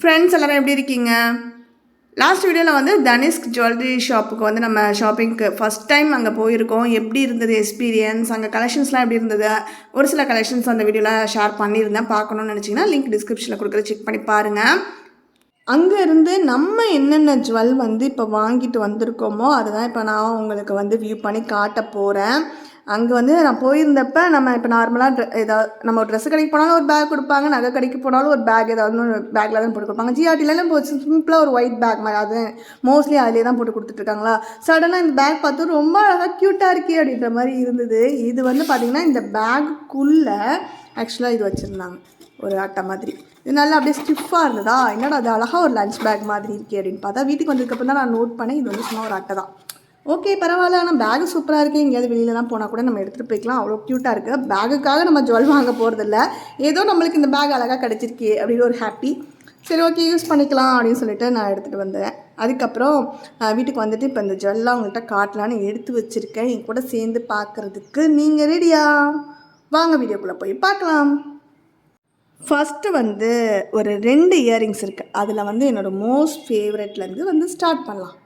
Friends எல்லாரும் எப்படி இருக்கீங்க? லாஸ்ட் வீடியோவில் வந்து தனிஷ்க் ஜுவல்லரி ஷாப்புக்கு வந்து நம்ம ஷாப்பிங்க்கு ஃபஸ்ட் டைம் அங்கே போயிருக்கோம். எப்படி இருந்தது எக்ஸ்பீரியன்ஸ் அங்கே கலெக்ஷன்ஸ்லாம் எப்படி இருந்தது? ஒரு சில கலெக்ஷன்ஸ் அந்த வீடியோவில் ஷேர் பண்ணியிருந்தேன். பார்க்கணும்னு நினச்சிங்கன்னா லிங்க் டிஸ்கிரிப்ஷனில் கொடுக்குற செக் பண்ணி பாருங்கள் அங்கேருந்து நம்ம என்னென்ன ஜுவல் வந்து இப்போ வாங்கிட்டு வந்திருக்கோமோ அதுதான் இப்போ நான் உங்களுக்கு வந்து வியூ பண்ணி காட்ட போகிறேன் அங்கே வந்து நான் போயிருந்தப்ப நம்ம இப்போ நார்மலாக ஏதாவது நம்ம ட்ரெஸ் கடைக்கு போனாலும் ஒரு பேக் கொடுப்பாங்க நகை கடைக்கு போனாலும் ஒரு பேக் ஏதாவது ஒரு பேக்கில் தான் போட்டு கொடுப்பாங்க. ஜிஆர்டிலாம் போச்சு சிம்பிளாக ஒரு ஒயிட் பேக் மாதிரி அது மோஸ்ட்லி அதிலே தான் போட்டு கொடுத்துட்ருக்காங்களா சடனாக இந்த பேக் பார்த்து ரொம்ப அழகாக க்யூட்டாக இருக்கே அப்படின்ற மாதிரி இருந்தது. இது வந்து பார்த்திங்கன்னா இந்த பேக்குள்ளே ஆக்சுவலாக இது வச்சுருந்தாங்க. ஒரு அட்டை மாதிரி. இது நல்லா அப்படியே ஸ்டிஃபாக இருந்ததா? என்னடா அது அழகாக ஒரு லஞ்ச் பேக் மாதிரி இருக்கே அப்படின்னு பார்த்தா வீட்டுக்கு வந்ததுக்கப்புறம் தான் நான் நோட் பண்ணேன். இது வந்து சும்மா ஒரு அட்டை தான். ஓகே பரவாயில்ல. ஆனால் பேகு சூப்பராக இருக்குது எங்கேயாவது வெளியிலலாம் போனால் கூட நம்ம எடுத்துகிட்டு போய்க்கலாம். அவ்வளோ க்யூட்டாக இருக்குது பேகுக்காக நம்ம ஜுவல் வாங்க போகிறதில்ல ஏதோ நம்மளுக்கு இந்த பேக் அழகாக கிடச்சிருக்கே அப்படின்னு ஒரு ஹாப்பி சரி ஓகே யூஸ் பண்ணிக்கலாம் அப்படின்னு சொல்லிட்டு நான் எடுத்துகிட்டு வந்தேன். அதுக்கப்புறம் வீட்டுக்கு வந்துட்டு இப்போ இந்த ஜுவல்லாம் உங்கள்கிட்ட காட்டலான்னு எடுத்து வச்சுருக்கேன். என் கூட சேர்ந்து பார்க்குறதுக்கு நீங்கள் ரெடியா வாங்க வீடியோக்குள்ளே போய் பார்க்கலாம். ஃபஸ்ட்டு வந்து ஒரு ரெண்டு இயரிங்ஸ் இருக்குது அதில் வந்து என்னோடய மோஸ்ட் ஃபேவரெட்லேருந்து வந்து ஸ்டார்ட் பண்ணலாம்.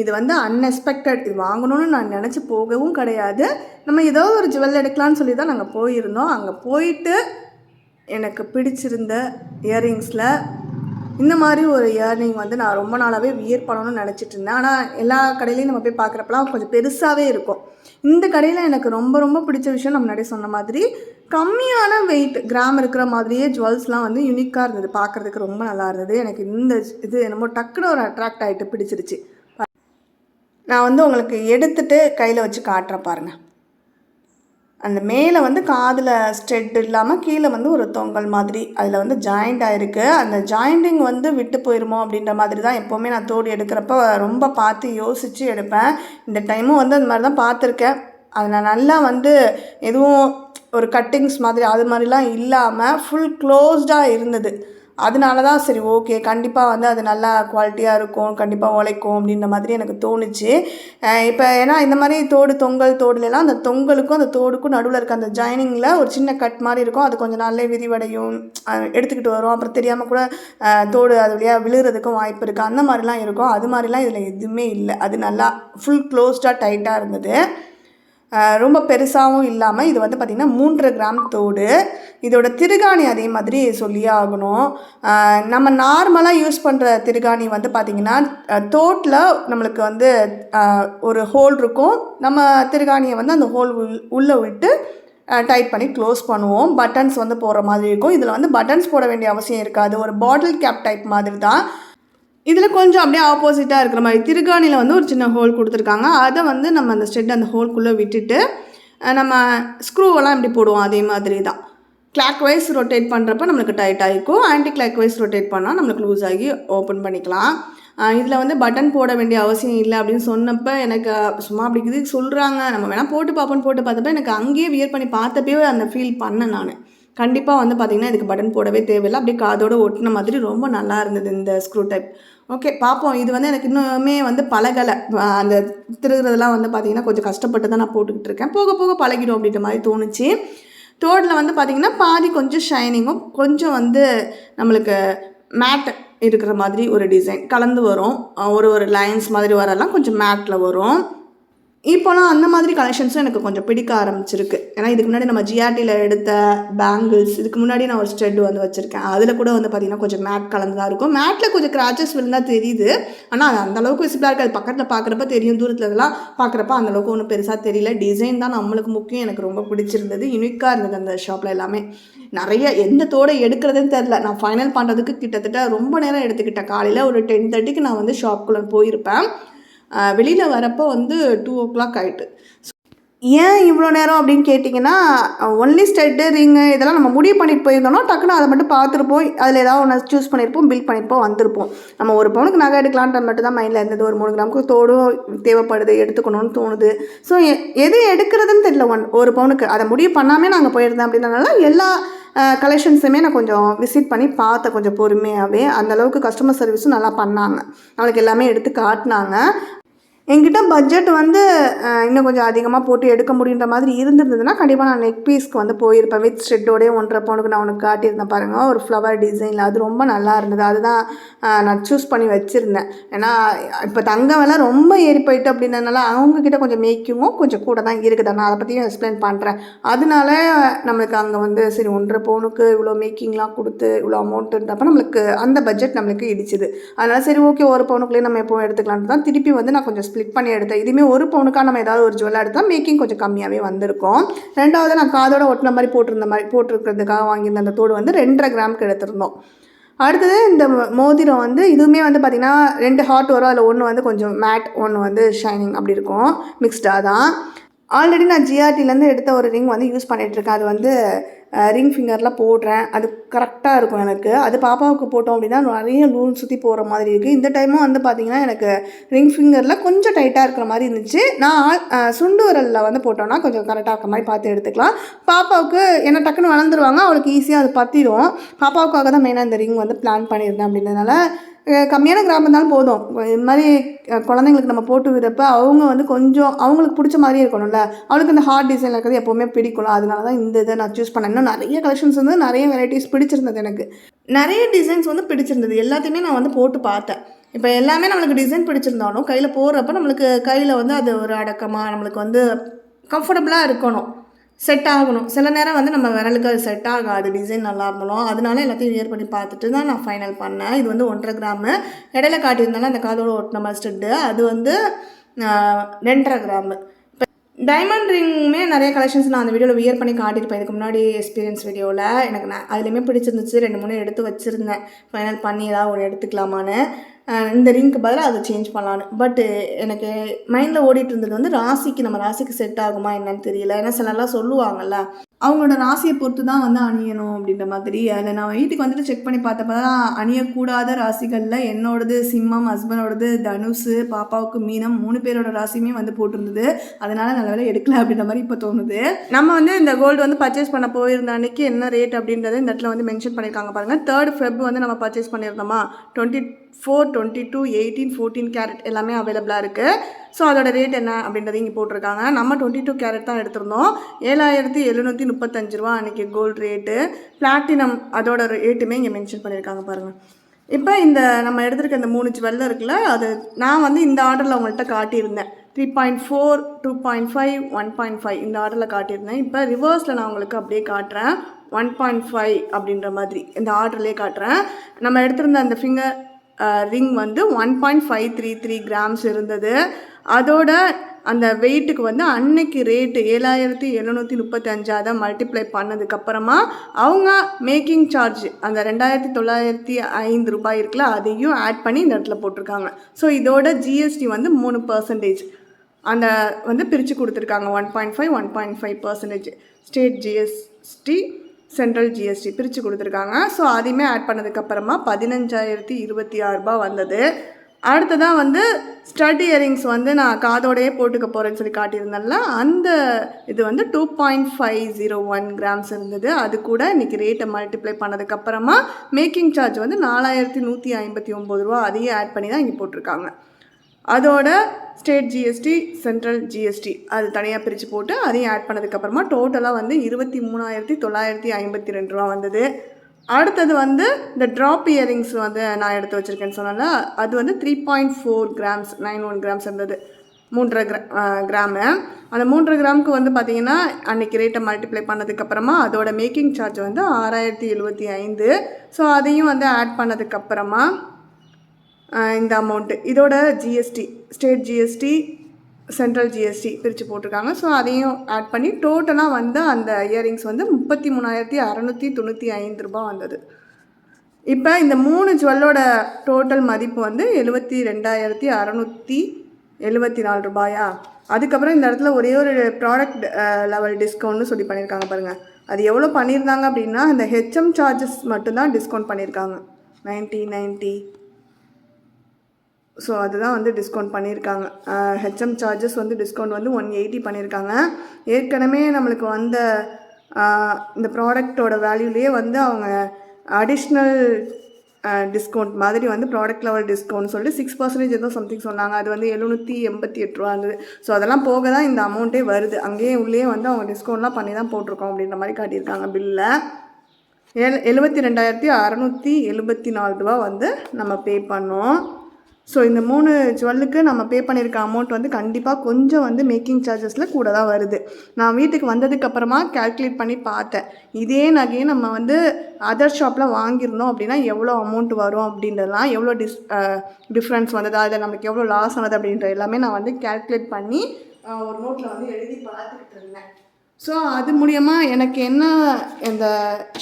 இது வந்து அன்எக்ஸ்பெக்டட் இது வாங்கணும்னு நான் நினச்சி போகவும் கிடையாது. நம்ம ஏதோ ஒரு ஜுவல் எடுக்கலான்னு சொல்லி தான் நாங்கள் போயிருந்தோம். அங்கே போயிட்டு எனக்கு பிடிச்சிருந்த இயரிங்ஸில் இந்த மாதிரி ஒரு இயர்னிங் வந்து நான் ரொம்ப நாளாகவே வியர் பண்ணணும்னு நினச்சிட்டு இருந்தேன். ஆனால் எல்லா கடையிலையும் நம்ம போய் பார்க்குறப்பலாம் கொஞ்சம் பெருசாகவே இருக்கும். இந்த கடையில் எனக்கு ரொம்ப ரொம்ப பிடிச்ச விஷயம் நம்ம முன்னாடியே சொன்ன மாதிரி கம்மியான வெயிட் கிராம் இருக்கிற மாதிரியே ஜுவல்ஸ்லாம் வந்து யூனிக்காக இருந்தது. பார்க்குறதுக்கு ரொம்ப நல்லா இருந்தது. எனக்கு இந்த இது என்னமோ டக்குன்னு ஒரு அட்ராக்ட் ஆகிட்டு பிடிச்சிருச்சு. நான் வந்து உங்களுக்கு எடுத்துட்டு கையில் வச்சு காட்டுறேன் பாருங்கள் அந்த மேலே வந்து காதில் ஸ்ட்ரெட் இல்லாமல் கீழே வந்து ஒரு தொங்கல் மாதிரி. அதில் வந்து ஜாயிண்ட் ஆகிருக்கு அந்த ஜாயிண்டிங் வந்து விட்டு போயிருமோ அப்படின்ற மாதிரி தான் எப்போவுமே நான் தோடு எடுக்கிறப்ப ரொம்ப பார்த்து யோசித்து எடுப்பேன். இந்த டைமும் வந்து அந்த மாதிரி தான் பார்த்துருக்கேன். அது நான் நல்லா வந்து எதுவும் ஒரு கட்டிங்ஸ் மாதிரி அது மாதிரிலாம் இல்லாமல் ஃபுல் க்ளோஸ்டாக இருந்தது. அதனால தான் சரி ஓகே கண்டிப்பாக வந்து அது நல்லா குவாலிட்டியாக இருக்கும் கண்டிப்பாக உழைக்கும் அப்படின்ற மாதிரி எனக்கு தோணுச்சு. இப்போ ஏன்னா இந்த மாதிரி தோடு தொங்கல் தோடுலலாம் அந்த தொங்கலுக்கும் அந்த தோடுக்கும் நடுவில் இருக்க அந்த ஜாயினிங்கில் ஒரு சின்ன கட் மாதிரி இருக்கும். அது கொஞ்சம் நாளே விரிவடையும். எடுத்துக்கிட்டு வரும். அப்புறம் தெரியாமல் கூட தோடு அது வழியாக விழுகிறதுக்கும் வாய்ப்பு இருக்குது அந்த மாதிரிலாம் இருக்கும். அது மாதிரிலாம் இதில் எதுவுமே இல்லை. அது நல்லா ஃபுல் க்ளோஸ்டாக டைட்டாக இருந்தது. ரொம்ப பெருசாகவும் இல்லாமல் இது வந்து பார்த்திங்கன்னா மூன்றரை கிராம் தோடு. இதோட திருகாணி அதே மாதிரி சொல்லியே ஆகணும். நம்ம நார்மலாக யூஸ் பண்ணுற திருகாணி வந்து பார்த்திங்கன்னா தோட்டில் நம்மளுக்கு வந்து ஒரு ஹோல் இருக்கும். நம்ம திருகாணியை வந்து அந்த ஹோல் உள்ளே விட்டு டைட் பண்ணி க்ளோஸ் பண்ணுவோம். பட்டன்ஸ் வந்து போடுற மாதிரி இருக்கும். இதில் வந்து பட்டன்ஸ் போட வேண்டிய அவசியம் இருக்காது. ஒரு பாட்டில் கேப் டைப் மாதிரி தான் இதில் கொஞ்சம் அப்படியே ஆப்போசிட்டாக இருக்கிற மாதிரி திருகாணியில் வந்து ஒரு சின்ன ஹோல் கொடுத்துருக்காங்க. அதை வந்து நம்ம அந்த ஸ்டெட் அந்த ஹோல்குள்ளே விட்டுட்டு நம்ம ஸ்க்ரூவெல்லாம் இப்படி போடுவோம். அதே மாதிரி தான் கிளாக் வைஸ் ரொட்டேட் பண்ணுறப்ப நம்மளுக்கு டைட் ஆகிக்கும் ஆன்டி கிளாக் வைஸ் ரொட்டேட் பண்ணால் நம்மளுக்கு லூஸ் ஆகி ஓப்பன் பண்ணிக்கலாம். இதில் வந்து பட்டன் போட வேண்டிய அவசியம் இல்லை அப்படின்னு சொன்னப்போ எனக்கு சும்மா அப்படி இது சொல்கிறாங்க நம்ம வேணால் போட்டு பார்ப்போன்னு போட்டு பார்த்தப்ப எனக்கு அங்கேயே வியர் பண்ணி பார்த்தப்பவே அந்த ஃபீல் பண்ணேன் நான். கண்டிப்பாக வந்து பார்த்திங்கன்னா இதுக்கு பட்டன் போடவே தேவையில்லை. அப்படியே காதோட ஒட்டின மாதிரி ரொம்ப நல்லா இருந்தது இந்த ஸ்க்ரூ டைப் ஓகே பார்ப்போம். இது வந்து எனக்கு இன்னுமே வந்து பழகலை. அந்த திருகிறதுலாம் வந்து பார்த்திங்கன்னா கொஞ்சம் கஷ்டப்பட்டு தான் நான் போட்டுக்கிட்டு இருக்கேன். போக போக பழகிடும் அப்படின்ற மாதிரி தோணுச்சு. தேர்டில் வந்து பார்த்திங்கன்னா பாதி கொஞ்சம் ஷைனிங்கும் கொஞ்சம் வந்து நம்மளுக்கு மேட் இருக்கிற மாதிரி ஒரு டிசைன் கலந்து வரும். ஒரு ஒரு லைன்ஸ் மாதிரி வரலாம் கொஞ்சம் மேட்டில் வரும். இப்போலாம் அந்த மாதிரி கலெக்ஷன்ஸும் எனக்கு கொஞ்சம் பிடிக்க ஆரம்பிச்சிருக்கு. ஏன்னா இதுக்கு முன்னாடி நம்ம ஜிஆர்டியில் எடுத்த பேங்கிள்ஸ் இதுக்கு முன்னாடி நான் ஒரு ஸ்டெட் வந்து வச்சுருக்கேன். அதில் கூட வந்து பார்த்திங்கன்னா கொஞ்சம் மேட் கலந்து தான் இருக்கும். மேட்டில் கொஞ்சம் கிராச்சஸ் விழுந்தால் தெரியுது. ஆனால் அது அந்தளவுக்கு விசிபிளாக இருக்காது. பக்கத்தில் பார்க்குறப்ப தெரியும். தூரத்தில் இதெல்லாம் பார்க்குறப்ப அந்தளவுக்கு ஒன்றும் பெருசாக தெரியல. டிசைன் தான் நம்மளுக்கு முக்கியம். எனக்கு ரொம்ப பிடிச்சிருந்தது. யூனிக்காக இருந்தது அந்த ஷாப்பில் எல்லாமே. நிறைய எந்த தோடை எடுக்கிறதுன்னு தெரில நான் ஃபைனல் பண்ணுறதுக்கு கிட்டத்தட்ட ரொம்ப நேரம் எடுத்துக்கிட்டேன். காலையில் ஒரு டென் தேர்ட்டிக்கு நான் வந்து ஷாப்புக்குள்ளே போயிருப்பேன். வெளியில் வரப்போ வந்து டூ ஓ கிளாக் ஆகிட்டு ஏன் இவ்வளோ நேரம் அப்படின்னு கேட்டிங்கன்னா ஒன்லி ஸ்டெட்டு ரிங்கு இதெல்லாம் நம்ம முடிவு பண்ணிட்டு போயிருந்தோம்னா டக்குன்னு அதை மட்டும் பார்த்துருப்போம். அதில் ஏதாவது ஒன்று சூஸ் பண்ணியிருப்போம் பில் பண்ணியிருப்போம் வந்திருப்போம். நம்ம ஒரு பவுனுக்கு நகை எடுக்கலான்ட்டு மட்டும் தான் மைண்டில் இருந்தது. ஒரு மூணு கிராமுக்கு தோடும் தேவைப்படுது எடுத்துக்கணும்னு தோணுது. ஸோ எது எடுக்கிறதுன்னு தெரியல ஒன் ஒரு பவுனுக்கு. அதை முடிவு பண்ணாமே நாங்கள் போயிருந்தேன் அப்படின்றனால எல்லா கலெக்ஷன்ஸுமே நான் கொஞ்சம் விசிட் பண்ணி பார்த்தேன். கொஞ்சம் பொறுமையாகவே அந்த அளவுக்கு கஸ்டமர் சர்வீஸும் நல்லா பண்ணாங்க. நம்மளுக்கு எல்லாமே எடுத்து காட்டினாங்க. என்கிட்ட பட்ஜெட் வந்து இன்னும் கொஞ்சம் அதிகமாக போட்டு எடுக்க முடியுன்ற மாதிரி இருந்திருந்ததுன்னா கண்டிப்பாக நான் நெக் பீஸ்க்கு வந்து போயிருப்பேன். வித் ஸ்டெட்டோடய ஒன்றரை பவுனுக்கு நான் உனக்கு காட்டியிருந்தேன் பாருங்கள் ஒரு ஃப்ளவர் டிசைனில் அது ரொம்ப நல்லா இருந்தது. அதுதான் நான் சூஸ் பண்ணி வச்சுருந்தேன். ஏன்னா இப்போ தங்க விலை ரொம்ப ஏறி போயிட்டு அப்படின்றதுனால அவங்கக்கிட்ட கொஞ்சம் மேக்கிங்கும் கொஞ்சம் கூட தான் இருக்குது. நான் அதை பற்றியும் எக்ஸ்பிளைன் பண்ணுறேன் அதனால நம்மளுக்கு அங்கே வந்து சரி ஒன்றரை பவுனுக்கு இவ்வளோ மேக்கிங்லாம் கொடுத்து இவ்வளோ அமௌண்ட்டுன்றப்ப நம்மளுக்கு அந்த பட்ஜெட் நம்மளுக்கு இடிச்சுது. அதனால் சரி ஓகே ஒரு பவுனுக்குள்ளேயே நம்ம எப்போ எடுத்துக்கலான்னு தான் திருப்பி வந்து நான் கொஞ்சம் ஸ்ப்ளிட் பண்ணி எடுத்தேன். இதுவுமே ஒரு பவுனுக்காக நம்ம ஏதாவது ஒரு ஜுவல்லாக எடுத்தால் மேக்கிங் கொஞ்சம் கம்மியாகவே வந்திருக்கும். ரெண்டாவது நான் காதோட ஒட்டின மாதிரி போட்டிருந்த மாதிரி போட்டிருக்கிறதுக்காக வாங்கியிருந்த அந்த தோடு வந்து ரெண்டரை கிராமுக்கு எடுத்திருந்தோம். அடுத்தது இந்த மோதிரம் வந்து இதுவுமே வந்து பார்த்திங்கன்னா ரெண்டு ஹாட் வரும் அதில் ஒன்று வந்து கொஞ்சம் மேட் ஒன்று வந்து ஷைனிங் அப்படி இருக்கும். மிக்ஸ்டாக தான். ஆல்ரெடி நான் ஜிஆர்டிலேருந்து எடுத்த ஒரு ரிங் வந்து யூஸ் பண்ணிகிட்ருக்கேன் அது வந்து ரிங் ஃபிங்கரில் போடுறேன். அது கரெக்டாக இருக்கும் எனக்கு. அது பாப்பாவுக்கு போட்டோம் அப்படின்னா நிறைய நூல் சுற்றி போகிற மாதிரி இருக்குது இந்த டைமும் வந்து பார்த்திங்கன்னா எனக்கு ரிங் ஃபிங்கரில் கொஞ்சம் டைட்டாக இருக்கிற மாதிரி இருந்துச்சு. நான் சுண்டு விரலில் வந்து போட்டோன்னா கொஞ்சம் கரெக்டாக இருக்கிற மாதிரி பார்த்து எடுத்துக்கலாம். பாப்பாவுக்கு ஏன்னா டக்குன்னு வளர்ந்துருவாங்க அவளுக்கு ஈஸியாக அது பற்றிடும் பாப்பாவுக்காக தான் மெயினாக இந்த ரிங் வந்து பிளான் பண்ணியிருந்தேன் அப்படின்றதுனால கம்மியான கிராமம் இருந்தாலும் போதும். இது மாதிரி குழந்தைங்களுக்கு நம்ம போட்டு விடுறப்ப அவங்க வந்து கொஞ்சம் அவங்களுக்கு பிடிச்ச மாதிரி இருக்கணும்ல. அவளுக்கு இந்த ஹார்ட் டிசைன் இருக்கிறது எப்போவுமே பிடிக்கும் அதனால தான் இந்த இதை நான் சூஸ் பண்ணேன். இன்னும் நிறைய கலெக்ஷன்ஸ் வந்து நிறைய வெரைட்டிஸ் பிடிச்சிருந்தது எனக்கு. நிறைய டிசைன்ஸ் வந்து பிடிச்சிருந்தது. எல்லாத்தையுமே நான் வந்து போட்டு பார்த்தேன். இப்போ எல்லாமே நம்மளுக்கு டிசைன் பிடிச்சிருந்தாலும் கையில் போடுறப்ப நம்மளுக்கு கையில் வந்து அது ஒரு அடக்கமாக நம்மளுக்கு வந்து கம்ஃபர்டபுளாக இருக்கணும். செட் ஆகணும். சில நேரம் வந்து நம்ம விரலுக்கு அது செட் ஆகாது. டிசைன் நல்லா இருந்தாலும் அதனால எல்லாத்தையும் வியர் பண்ணி பார்த்துட்டு தான் நான் ஃபைனல் பண்ணேன். இது வந்து ஒன்றரை கிராமு இடையில காட்டியிருந்தாலும் அந்த காதோட ஒட்டின மாதிரி அது வந்து ரெண்டரை கிராமு இப்போ டைமண்ட் ரிங்குமே நிறைய கலெக்ஷன்ஸ் நான் அந்த வீடியோவில் வியர் பண்ணி காட்டியிருப்பேன். இதுக்கு முன்னாடி எக்ஸ்பீரியன்ஸ் வீடியோவில் எனக்கு நான் அதுலேயுமே பிடிச்சிருந்துச்சு. ரெண்டு மூணு எடுத்து வச்சுருந்தேன். ஃபைனல் பண்ணி ஏதாவது ஒன்று எடுத்துக்கலாமான்னு. இந்த ரிங்க்கு பதிலாக அதை சேஞ்ச் பண்ணலான்னு பட்டு எனக்கு மைண்டில் ஓடிட்டு இருந்தது வந்து ராசிக்கு நம்ம ராசிக்கு செட் ஆகுமா என்னன்னு தெரியல. ஏன்னா சிலர்லாம் சொல்லுவாங்கல்ல அவங்களோட ராசியை பொறுத்து தான் வந்து அணியணும் அப்படின்ற மாதிரி. அதில் நான் வீட்டுக்கு வந்துட்டு செக் பண்ணி பார்த்தப்ப தான் அணியக்கூடாத ராசிகளில் என்னோடது சிம்மம் ஹஸ்பண்டோடது தனுசு பாப்பாவுக்கு மீனம் மூணு பேரோட ராசியுமே வந்து போட்டிருந்தது. அதனால நல்ல வேலை எடுக்கல அப்படின்ற மாதிரி இப்போ தோணுது. நம்ம வந்து இந்த கோல்டு வந்து பர்ச்சேஸ் பண்ண போயிருந்த அன்னைக்கு என்ன ரேட் அப்படின்றத இந்த இடத்துல வந்து மென்ஷன் பண்ணியிருக்காங்க பாருங்கள் தேர்ட் ஃபெப் வந்து நம்ம purchase பண்ணியிருந்தோமா? Twenty four twenty two eighteen fourteen carat எல்லாமே அவைலபிளாக இருக்குது ஸோ அதோட ரேட் என்ன அப்படின்றத இங்கே போட்டிருக்காங்க. நம்ம டுவெண்ட்டி டூ கேரட் தான் எடுத்திருந்தோம். ஏழாயிரத்தி எழுநூற்றி முப்பத்தஞ்சு ரூபா அன்றைக்கி கோல்டு ரேட்டு பிளாட்டினம் அதோட ரேட்டுமே இங்கே மென்ஷன் பண்ணியிருக்காங்க பாருங்கள் இப்போ இந்த நம்ம எடுத்திருக்க இந்த மூணு ஜுவல்ல இருக்குல்ல அது நான் வந்து இந்த ஆர்டரில் உங்கள்கிட்ட காட்டியிருந்தேன். Three point four two point five one point five இந்த ஆர்டரில் காட்டியிருந்தேன். இப்போ ரிவர்ஸில் நான் உங்களுக்கு அப்படியே காட்டுறேன். ஒன் பாயிண்ட் ஃபைவ் அப்படின்ற மாதிரி இந்த ஆர்டர்லேயே காட்டுறேன். நம்ம எடுத்திருந்த அந்த ஃபிங்கர் ரிங் வந்து one point five three three grams இருந்தது. அதோட அந்த வெயிட்டுக்கு வந்து அன்னைக்கு ரேட்டு ஏழாயிரத்தி எழுநூற்றி முப்பத்தி தான் மல்டிப்ளை பண்ணதுக்கப்புறமா அவங்க மேக்கிங் சார்ஜ் அந்த ரெண்டாயிரத்தி தொள்ளாயிரத்தி ஐந்து ரூபாய் இருக்குல்ல அதையும் ஆட் பண்ணி இந்த இடத்துல போட்டிருக்காங்க. ஸோ இதோட ஜிஎஸ்டி வந்து மூணு பர்சன்டேஜ் அந்த வந்து பிரித்து கொடுத்துருக்காங்க one point five one point five percentage state GST central GST பிரித்து கொடுத்துருக்காங்க. ஸோ அதையுமே ஆட் பண்ணதுக்கப்புறமா பதினஞ்சாயிரத்தி இருபத்தி ஆறு வந்தது. அடுத்ததாக வந்து ஸ்டட் இயரிங்ஸ் வந்து நான் காதோடையே போட்டுக்க போகிறேன்னு சொல்லி காட்டியிருந்தேன்ல அந்த இது வந்து two point five zero one grams இருந்தது. அது கூட இன்றைக்கி ரேட்டை மல்டிப்ளை பண்ணதுக்கப்புறமா மேக்கிங் சார்ஜ் வந்து நாலாயிரத்தி நூற்றி ஐம்பத்தி ஒம்பது ரூபா அதையும் ஆட் பண்ணி தான் இங்கே போட்டிருக்காங்க. அதோட ஸ்டேட் ஜிஎஸ்டி சென்ட்ரல் ஜிஎஸ்டி. அது தனியாக பிரித்து போட்டு அதையும் ஆட் பண்ணதுக்கப்புறமா டோட்டலாக வந்து இருபத்தி மூணாயிரத்தி தொள்ளாயிரத்தி ஐம்பத்தி ரெண்டு ரூபா வந்தது. அடுத்தது வந்து இந்த ட்ராப் இயரிங்ஸ் வந்து நான் எடுத்து வச்சுருக்கேன்னு சொன்னால அது வந்து three point four grams nine one grams இருந்தது. மூன்றரை கிரா கிராமு அந்த மூன்றரை கிராமுக்கு வந்து பார்த்தீங்கன்னா அன்றைக்கி ரேட்டை மல்டிப்ளை பண்ணதுக்கப்புறமா அதோட மேக்கிங் சார்ஜ் வந்து ஆறாயிரத்தி எழுபத்தி ஐந்து. ஸோ அதையும் வந்து ஆட் பண்ணதுக்கப்புறமா இந்த அமௌண்ட்டு இதோட GST state GST central GST பிரித்து போட்டிருக்காங்க. ஸோ அதையும் ஆட் பண்ணி டோட்டலாக வந்து அந்த இயரிங்ஸ் வந்து முப்பத்தி மூணாயிரத்தி அறநூற்றி தொண்ணூற்றி ஐந்து ரூபா வந்தது. இப்போ இந்த மூணு ஜுவல்லோட டோட்டல் மதிப்பு வந்து எழுபத்தி ரெண்டாயிரத்தி அறநூற்றி எழுபத்தி நாலு ரூபாயா? அதுக்கப்புறம் இந்த இடத்துல ஒரே ஒரு ப்ராடக்ட் லெவல் டிஸ்கவுண்ட்னு சொல்லி பண்ணியிருக்காங்க பாருங்கள் அது எவ்வளோ பண்ணியிருந்தாங்க அப்படின்னா இந்த ஹெச்எம் சார்ஜஸ் மட்டும்தான் டிஸ்கவுண்ட் பண்ணியிருக்காங்க. நைன்ட்டி நைன்ட்டி ஸோ அதுதான் வந்து டிஸ்கவுண்ட் பண்ணியிருக்காங்க. ஹெச்எம் சார்ஜஸ் வந்து டிஸ்கவுண்ட் வந்து ஒன் எயிட்டி பண்ணியிருக்காங்க. ஏற்கனவே நம்மளுக்கு வந்த இந்த ப்ராடக்டோட வேல்யூலேயே வந்து அவங்க அடிஷ்னல் டிஸ்கவுண்ட் மாதிரி வந்து ப்ராடக்ட் லெவல் டிஸ்கவுண்ட் சொல்லிட்டு சிக்ஸ் பர்சன்டேஜ் ஏதோ சம்திங் சொன்னாங்க. அது வந்து எழுநூற்றி எண்பத்தி எட்டு ரூபா இருந்தது. ஸோ அதெல்லாம் போக தான் இந்த அமௌண்ட்டே வருது. அங்கேயே உள்ளே வந்து அவங்க டிஸ்கவுண்ட்லாம் பண்ணி தான் போட்டிருக்கோம் அப்படின்ற மாதிரி காட்டியிருக்காங்க பில்லில் ஏழு எழுபத்தி ரெண்டாயிரத்தி அறநூற்றி எழுபத்தி நாலு ரூபா வந்து நம்ம பே பண்ணோம். ஸோ இந்த மூணு ஜுவல்லுக்கு நம்ம பே பண்ணியிருக்க அமௌண்ட் வந்து கண்டிப்பாக கொஞ்சம் வந்து மேக்கிங் சார்ஜஸில் கூட தான் வருது. நான் வீட்டுக்கு வந்ததுக்கப்புறமா கால்குலேட் பண்ணி பார்த்தேன். இதே நகையை நம்ம வந்து அதர் ஷாப்பில் வாங்கியிருந்தோம் அப்படின்னா எவ்வளோ அமௌண்ட் வரும் அப்படின்றதெல்லாம் எவ்வளோ டிஸ் டிஃப்ரென்ஸ் வந்தது அதில் நமக்கு எவ்வளோ லாஸ் ஆனது அப்படின்ற எல்லாமே நான் வந்து கால்குலேட் பண்ணி ஒரு நோட்டில் வந்து எழுதி பார்த்துக்கிட்டு இருந்தேன். ஸோ அது மூலியமாக எனக்கு என்ன இந்த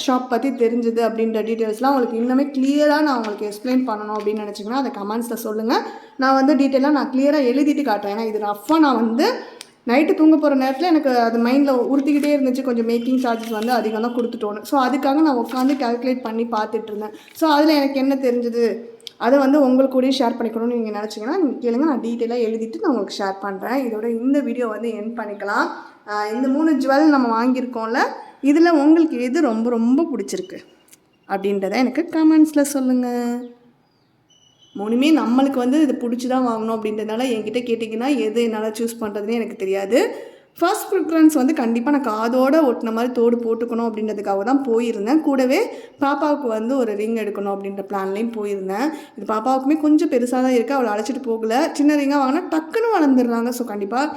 ஷாப் பற்றி தெரிஞ்சுது அப்படின்ற டீட்டெயில்ஸ்லாம் உங்களுக்கு இன்னுமே கிளியராக நான் உங்களுக்கு எக்ஸ்பிளைன் பண்ணணும் அப்படின்னு நினச்சிங்கன்னா அதை கமெண்ட்ஸில் சொல்லுங்கள் நான் வந்து டீட்டெயிலாக நான் கிளியராக எழுதிட்டு காட்டுறேன். ஏன்னா இது ரஃபாக நான் வந்து நைட்டு தூங்க போகிற நேரத்தில் எனக்கு அது மைண்டில் உறுத்திக்கிட்டே இருந்துச்சு. கொஞ்சம் மேக்கிங் சார்ஜஸ் வந்து அதிகம் தான் கொடுத்துட்டோன்னு. ஸோ அதுக்காக நான் உட்காந்து கால்குலேட் பண்ணி பார்த்துட்டு இருந்தேன். ஸோ அதில் எனக்கு என்ன தெரிஞ்சுது? அதை வந்து உங்களுக்கு கூடயும் ஷேர் பண்ணிக்கணும்னு நீங்கள் நினச்சிங்கன்னா நீங்கள் கேளுங்க. நான் டீட்டெயிலாக எழுதிட்டு நான் உங்களுக்கு ஷேர் பண்ணுறேன் இதோட இந்த வீடியோ வந்து என் பண்ணிக்கலாம். இந்த மூணு ஜுவல் நம்ம வாங்கியிருக்கோம்ல இதில் உங்களுக்கு எது ரொம்ப ரொம்ப பிடிச்சிருக்கு? அப்படின்றத எனக்கு கமெண்ட்ஸில் சொல்லுங்கள் மூணுமே நம்மளுக்கு வந்து இது பிடிச்சி தான் வாங்கணும் அப்படின்றதுனால என்கிட்ட கேட்டிங்கன்னா எது என்னால் சூஸ் பண்ணுறதுனே எனக்கு தெரியாது. ஃபர்ஸ்ட் ப்ரிஃபரன்ஸ் வந்து கண்டிப்பாக நான் காதோட ஒட்டின மாதிரி தோடு போட்டுக்கணும் அப்படின்றதுக்காக தான் போயிருந்தேன். கூடவே பாப்பாவுக்கு வந்து ஒரு ரிங் எடுக்கணும் அப்படின்ற பிளான்லேயும் போயிருந்தேன். இது பாப்பாவுக்குமே கொஞ்சம் பெருசாக தான் இருக்குது அவளை அழைச்சிட்டு போகல. சின்ன ரிங்காக வாங்கினா டக்குன்னு வளர்ந்துடுறாங்க. ஸோ கண்டிப்பாக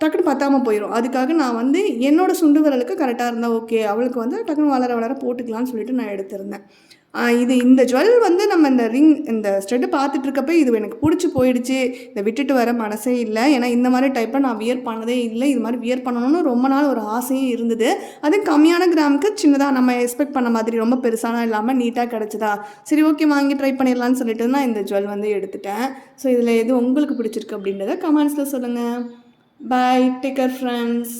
டக்குன்னு பத்தாமல் போயிடும் அதுக்காக நான் வந்து என்னோடய சுண்டு விரலுக்கு கரெக்டாக இருந்தால் ஓகே அவளுக்கு வந்து டக்குன்னு வளர வளர போட்டுக்கலான்னு சொல்லிட்டு நான் எடுத்திருந்தேன். இது இந்த ஜுவல் வந்து நம்ம இந்த ரிங் இந்த ஸ்டெட்டு பார்த்துட்டு இருக்கப்ப இது எனக்கு பிடிச்சி போயிடுச்சு. இதை விட்டுட்டு வர மனசே இல்லை. ஏன்னா இந்த மாதிரி டைப்பை நான் வியர் பண்ணதே இல்லை. இது மாதிரி வியர் பண்ணணும்னு ரொம்ப நாள் ஒரு ஆசையும் இருந்தது. அது கம்மியான கிராமுக்கு சின்னதாக நம்ம எக்ஸ்பெக்ட் பண்ண மாதிரி ரொம்ப பெருசாலாம் இல்லாமல் நீட்டாக கிடச்சிதா? சரி ஓகே வாங்கி ட்ரை பண்ணிடலான்னு சொல்லிட்டு நான் இந்த ஜுவல் வந்து எடுத்துட்டேன். ஸோ இதில் எது உங்களுக்கு பிடிச்சிருக்கு அப்படின்றத கமெண்ட்ஸில் சொல்லுங்கள் பாய் டேக்கர் ஃப்ரெண்ட்ஸ்